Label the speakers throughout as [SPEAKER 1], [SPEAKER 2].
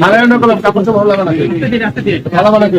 [SPEAKER 1] নারায়ণ কাপড় ভালো লাগে নাকি ভালো লাগে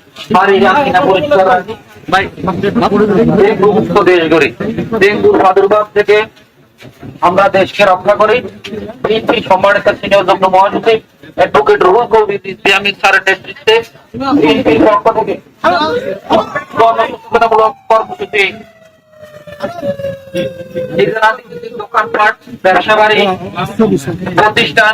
[SPEAKER 2] বাড়ি রাখিনা পরিষ্কার রাখি ডেঙ্গু মুক্ত দেশ গড়ি ডেঙ্গুর প্রাদুর্ভাব থেকে আমরা দেশকে রক্ষা করি। বিএনপি সম্মানিত সিনিয়র যুগ্ম মহাসচিব অ্যাডভোকেট রুহুল কবির ইসলামী স্যারের নেতৃত্বে বিএনপির পক্ষ থেকে গণসচেতনামূলক কর্মসূচি। দোকানপাট ব্যবসা বাড়ি প্রতিষ্ঠান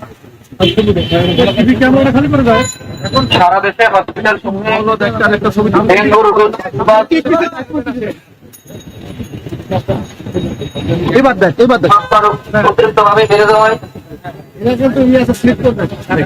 [SPEAKER 2] এখন সারা দেশে হসপিটাল সমূহে ডেঙ্গুর সুবিধা
[SPEAKER 1] এবার দেখ এবার দেখ।
[SPEAKER 2] মাত্রার অতিরিক্তভাবে বেড়ে দেওয়া হয়। কর্মসূচি
[SPEAKER 1] ওই যে মানুষেরা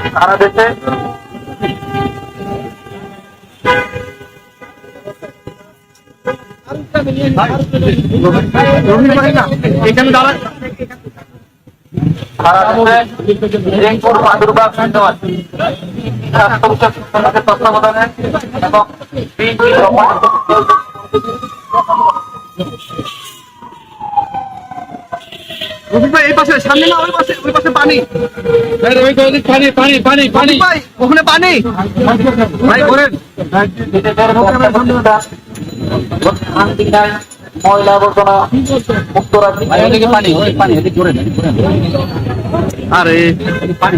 [SPEAKER 2] সারা দেশে। তত্ত্বাবধানে এবং বিএনপি সম্মানিত
[SPEAKER 1] রবি ভাই এই পাশে সামনে না ওই পাশে ওই পাশে পানি।
[SPEAKER 3] পানি পানি পানি পানি।
[SPEAKER 1] ভাই ওখানে পানি। ভাই
[SPEAKER 2] শান্তিকায় ময়লা আবর্জনা মুক্ত রাখি
[SPEAKER 3] ওদিকে পানি ওদিকে পানি এদিকে করে দেন
[SPEAKER 1] আরে পানি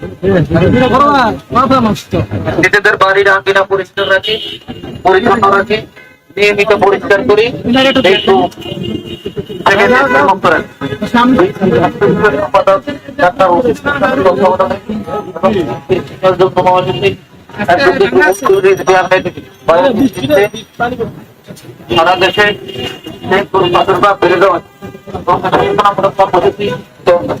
[SPEAKER 2] নিজেদের বাড়ির আঙ্গিনা পরিষ্কার রাখি পরিচ্ছন্ন রাখি, নিয়মিত পরিষ্কার করি একটু সারা দেশে ডেঙ্গুর প্রাদুর্ভাব বেড়ে চলছে।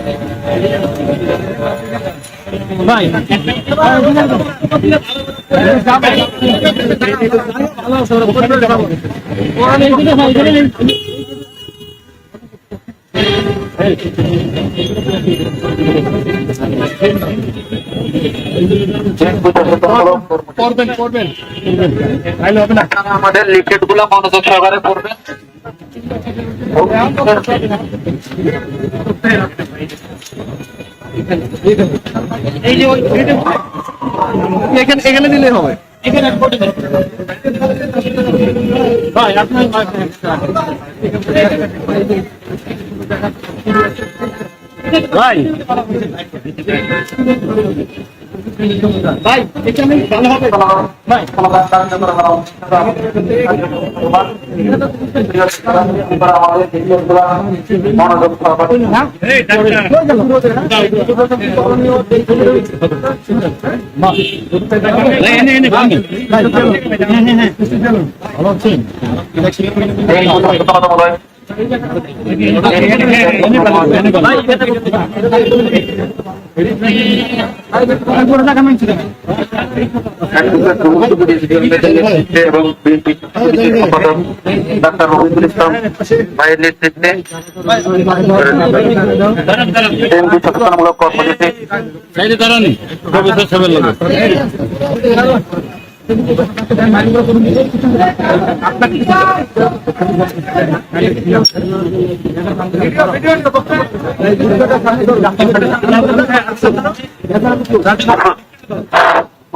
[SPEAKER 3] ভাই। করবেন। করবেন
[SPEAKER 2] আমাদের লিফলেটগুলো মনোযোগ সহকারে পড়বেন
[SPEAKER 1] এই যে এখানে দিলে হবে। এখানে ভাই আপনার ভাই। ভাই এখানে ভালো হবে ভাই হ্যাঁ হ্যাঁ হ্যাঁ ভালো আছেন
[SPEAKER 2] এবং বিএনপি সম্পাদক ডাক্তার রহিদুল ইসলাম ভাইয়ের নেতৃত্বে ডেঙ্গু সচেতনমূলক কর্মসূচি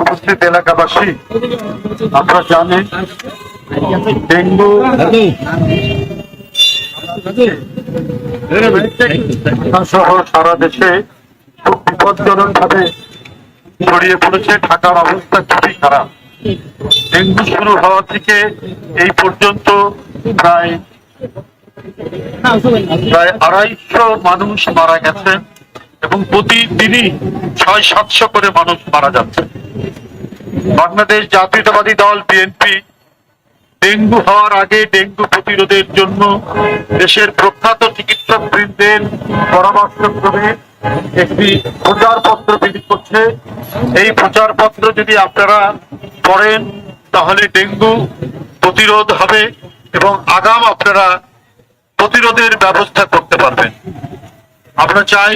[SPEAKER 4] উপস্থিত এলাকাবাসী, আপনারা জানেন, ডেঙ্গু সহ সারা দেশে খুব বিপজ্জনক ভাবে ছড়িয়ে পড়েছে, ঢাকার অবস্থা খুবই খারাপ। ডেঙ্গু শুরু হওয়া থেকে এই পর্যন্ত প্রায় প্রায় আড়াইশো মানুষ মারা গেছে এবং প্রতিদিনই ছয়, সাতশো করে মানুষ মারা যাচ্ছে। বাংলাদেশ জাতীয়তাবাদী দল বিএনপি ডেঙ্গু হওয়ার আগে ডেঙ্গু প্রতিরোধের জন্য দেশের প্রখ্যাত চিকিৎসক বৃন্দের পরামর্শক্রমে একটি প্রচারপত্র বিলি করছে। এই প্রচারপত্র যদি আপনারা পড়েন তাহলে ডেঙ্গু প্রতিরোধ হবে এবং আগাম আপনারা প্রতিরোধের ব্যবস্থা করতে পারবেন। আমরা চাই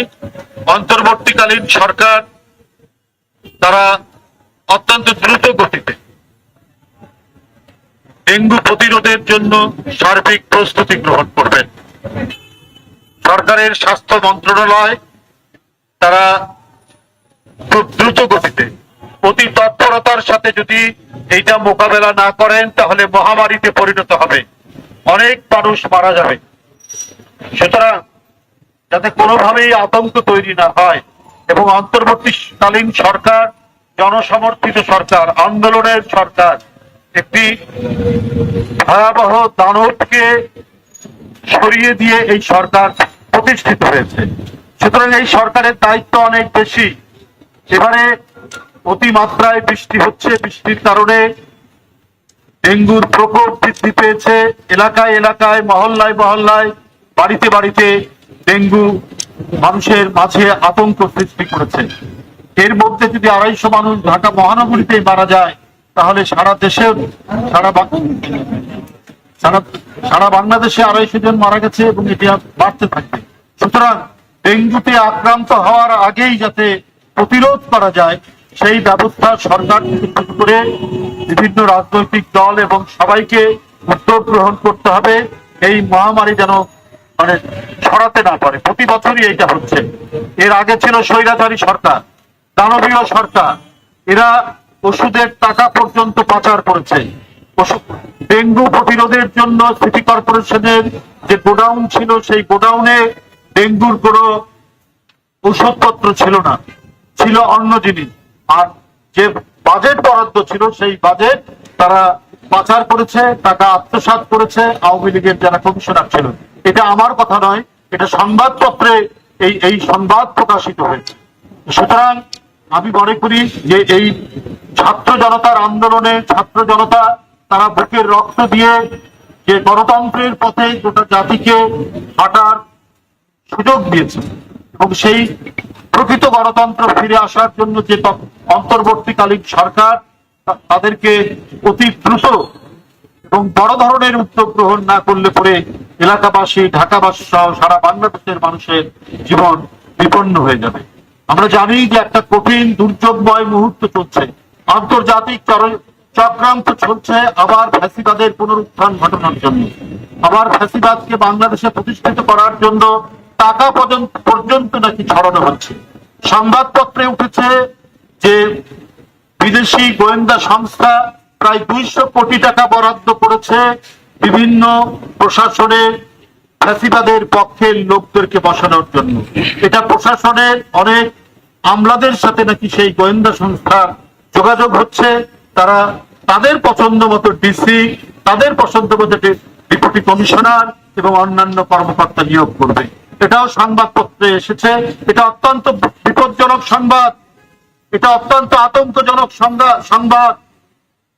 [SPEAKER 4] অন্তর্বর্তীকালীন সরকার তারা অত্যন্ত দ্রুত গতিতে ডেঙ্গু প্রতিরোধের জন্য সার্বিক প্রস্তুতি গ্রহণ করবেন। সরকারের স্বাস্থ্য মন্ত্রণালয় তারা খুব দ্রুত গতিতে অতি তৎপরতার সাথে যদি এইটা মোকাবেলা না করেন, তাহলে মহামারীতে পরিণত হবে। অনেক মানুষ মারা যাবে। সুতরাং যাতে কোনোভাবেই আতঙ্ক তৈরি না হয় এবং অন্তর্বর্তীকালীন সরকার, জনসমর্থিত সরকার, আন্দোলনের সরকার একটি ভয়াবহ দানবকে সরিয়ে দিয়ে এই সরকার প্রতিষ্ঠিত হয়েছে। সুতরাং এই সরকারের দায়িত্ব অনেক বেশি। এবারে অতিমাত্রায় বৃষ্টি হচ্ছে, বৃষ্টির কারণে ডেঙ্গুর প্রকোপ বৃদ্ধি পেয়েছে। এলাকায় এলাকায়, মহল্লায় মহল্লায় বাড়িতে বাড়িতে ডেঙ্গু মানুষের মাঝে আতঙ্ক সৃষ্টি করেছে। এর মধ্যে যদি আড়াইশো মানুষ ঢাকা মহানগরীতে মারা যায়, তাহলে সারা দেশের, সারা সারা বাংলাদেশে আড়াইশো জন মারা গেছে এবং এটি বাড়তে থাকবে। সুতরাং ডেঙ্গুতে আক্রান্ত হওয়ার আগেই যাতে প্রতিরোধ করা যায় সেই ব্যবস্থা সরকার করে বিভিন্ন রাজনৈতিক দল এবং সবাইকে উদ্যোগ গ্রহণ করতে হবে। এই মহামারী যেন মানে ছড়াতে না পারে। প্রতি বছরই এইটা হচ্ছে। এর আগে ছিল স্বৈরাচারী সরকার, দানবীয় সরকার। এরা ওষুধের টাকা পর্যন্ত পাচার করেছে। ডেঙ্গু প্রতিরোধের জন্য সিটি কর্পোরেশনের যে গোডাউন ছিল, সেই গোডাউনে ডেঙ্গুর কোনো ওষুধপত্র ছিল না। ছিল অন্য জিনিস। আর যে বাজেট বরাদ্দ ছিল, সেই বাজেট তারা পাচার করেছে, টাকা আত্মসাৎ করেছে, আওয়ামী লীগের যারা কমিশনার ছিল। এটা আমার কথা নয়, এটা সংবাদপত্রে এই এই সংবাদ প্রকাশিত হয়েছে। সুতরাং আমি মনে করি যে এই ছাত্র জনতার আন্দোলনে ছাত্র জনতা তারা বুকের রক্ত দিয়ে যে গণতন্ত্রের পথে গোটা জাতিকে হাঁটার সুযোগ দিয়েছে। এবং সেই প্রকৃত গণতন্ত্র ফিরে আসার জন্য যে অন্তর্বর্তীকালীন সরকার তাদেরকে অতি দ্রুত এবং বড় ধরনের উদ্যোগ গ্রহণ না করলে পরে এলাকাবাসী, ঢাকাবাসী সহ সারা বাংলাদেশের মানুষের জীবন বিপন্ন হয়ে যাবে। আমরা জানি যে একটা কঠিন, দুর্যোগময় মুহূর্ত চলছে। আন্তর্জাতিক চক্রান্ত চলছে, আবার ফ্যাসিবাদের পুনরুত্থান ঘটানোর জন্য। আবার ফ্যাসিবাদকে বাংলাদেশে প্রতিষ্ঠিত করার জন্য টাকা পর্যন্ত নাকি ছড়ানো হচ্ছে। সংবাদপত্রে উঠেছে যে বিদেশি গোয়েন্দা সংস্থা প্রায় দুইশো কোটি টাকা বরাদ্দ করেছে বিভিন্ন প্রশাসনের ফ্যাসিবাদের পক্ষের লোকদেরকে বসানোর জন্য। এটা প্রশাসনের অনেক আমলাদের সাথে নাকি সেই গোয়েন্দা সংস্থার যোগাযোগ হচ্ছে। তারা তাদের পছন্দ মতো ডিসি, তাদের পছন্দ মতো ডেপুটি কমিশনার এবং অন্যান্য কর্মকর্তা নিয়োগ করবে। এটাও সংবাদপত্রে এসেছে, এটা অত্যন্ত বিপজ্জনক সংবাদ, এটা অত্যন্ত আতঙ্কজনক সংবাদ,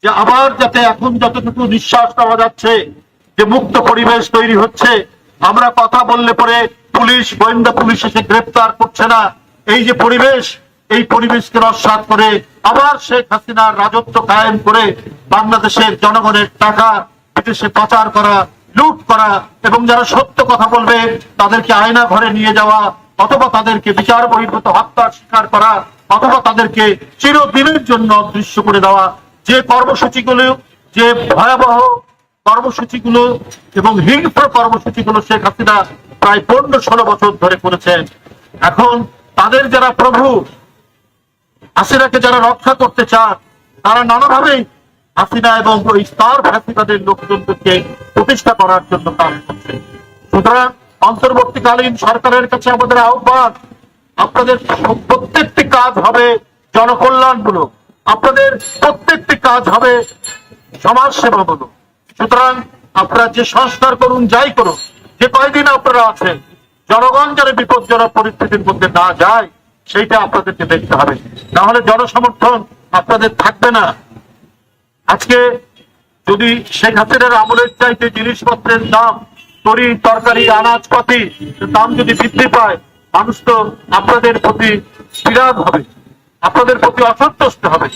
[SPEAKER 4] যে আবার যাতে এখন যতটুকু নিঃশ্বাস পাওয়া যাচ্ছে, যে মুক্ত পরিবেশ তৈরি হচ্ছে, আমরা কথা বললে পরে পুলিশ, গোয়েন্দা পুলিশ এসে গ্রেপ্তার করছে না। এই যে পরিবেশ, এই পরিবেশকে নস্বাত করে আবার শেখ হাসিনার রাজত্ব কায়েম করে বাংলাদেশের জনগণের টাকা বিদেশে পাচার করা লুট করা এবং যারা সত্য কথা বলবে তাদেরকে আয়না ঘরে নিয়ে যাওয়া অথবা তাদেরকে বিচার বহির্ভূত হত্যার স্বীকার করা অথবা তাদেরকে চিরদিনের জন্য অদৃশ্য করে দেওয়া যে কর্মসূচিগুলো, যে ভয়াবহ কর্মসূচিগুলো এবং হিংস্র কর্মসূচিগুলো শেখ হাসিনা প্রায় পনেরো ষোলো বছর ধরে করেছেন। এখন তাদের যারা প্রভু, হাসিনাকে যারা রক্ষা করতে চান, তারা নানাভাবেই হাসিনা এবং ওই স্তর ফ্যাসিবাদের লোকজনদেরকে প্রতিষ্ঠা করার জন্য কাজ করছে। সুতরাং অন্তর্বর্তীকালীন সরকারের কাছে আমাদের আহ্বান, আপনাদের প্রত্যেকটি কাজ হবে জনকল্যাণমূলক। আপনাদের প্রত্যেকটি কাজ হবে সমাজ সেবামূলক সুতরাং আপনারা যে সংস্কার করুন, যাই করুন, যে কয়দিন আপনারা আছেন, জনগণ যেন বিপজ্জনক পরিস্থিতির মধ্যে না যায়, সেইটা আপনাদেরকে দেখতে হবে। না হলে জনসমর্থন আপনাদের থাকবে না। আজকে যদি শেখ হাসিনার আমলের চাইতে জিনিসপত্রের দাম, তরি, তরকারি, আনাজপাতি দাম যদি বৃদ্ধি পায়, মানুষ তো আপনাদের প্রতি বিরাগ হবে, আপনাদের প্রতি অসন্তুষ্ট হবে।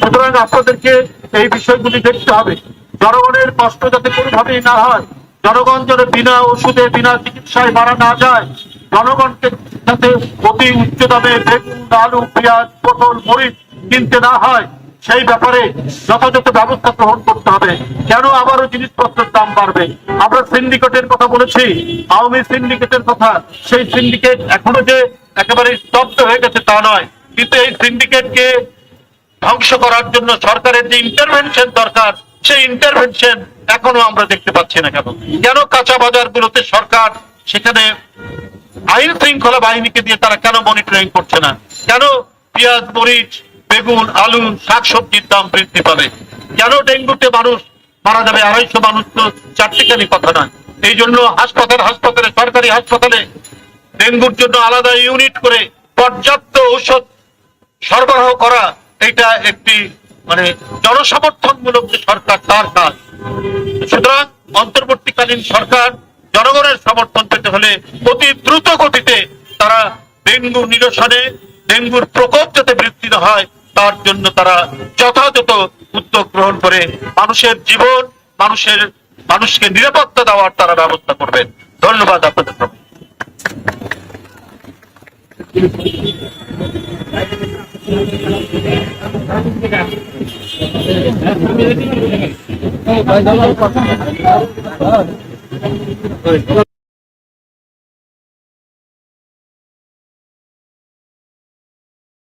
[SPEAKER 4] সুতরাং আপনাদেরকে এই বিষয়গুলি দেখতে হবে। জনগণের কষ্ট যাতে কোনোভাবেই না হয়, জনগণ যেন বিনা ওষুধে, বিনা চিকিৎসায় মারা না যায়, জনগণকে যাতে অতি উচ্চ দামে বেগুন, আলু, পেঁয়াজ, পটল, মরিচ কিনতে না হয় সেই ব্যাপারে যথাযথ ব্যবস্থা গ্রহণ করতে হবে। কেন আবারও জিনিসপত্রের দাম বাড়বে? আমরা সিন্ডিকেটের কথা বলেছি। আওয়ামী সিন্ডিকেটের কথা। সেই সিন্ডিকেট এখনও যে একেবারে স্তব্ধ হয়ে গেছে তা নয়। কিন্তু এই সিন্ডিকেটকে ধ্বংস করার জন্য সরকারের যে ইন্টারভেনশন দরকার, সেই ইন্টারভেনশন এখনও আমরা দেখতে পাচ্ছি না কেন? কেন কাঁচা বাজারগুলোতে সরকার সেখানে আইন শৃঙ্খলা বাহিনীকে দিয়ে তারা কেন মনিটরিং করছে না? কেন পেঁয়াজ, মরিচ বেগুন, আলু, শাকসবজির দাম বৃদ্ধি পাবে। কেন ডেঙ্গুতে মানুষ মারা যাবে? আড়াইশো মানুষ তো চারটিখানি কথা নয়। এই জন্য হাসপাতাল, হাসপাতালে, সরকারি হাসপাতালে ডেঙ্গুর জন্য আলাদা ইউনিট করে পর্যাপ্ত ঔষধ সরবরাহ করা, এটা একটি মানে জনসমর্থনমূলক যে সরকার, তার কাজ। সুতরাং অন্তর্বর্তীকালীন সরকার জনগণের সমর্থন পেতে হলে অতি দ্রুত গতিতে তারা ডেঙ্গু নিরসনে, ডেঙ্গুর প্রকোপ যাতে বৃদ্ধি না হয় তার জন্য তারা যথাযথ উদ্যোগ গ্রহণ করে মানুষের জীবন, মানুষের, মানুষকে নিরাপত্তা দেওয়ার তারা ব্যবস্থা করবেন ধন্যবাদ আপনাদের প্রতি।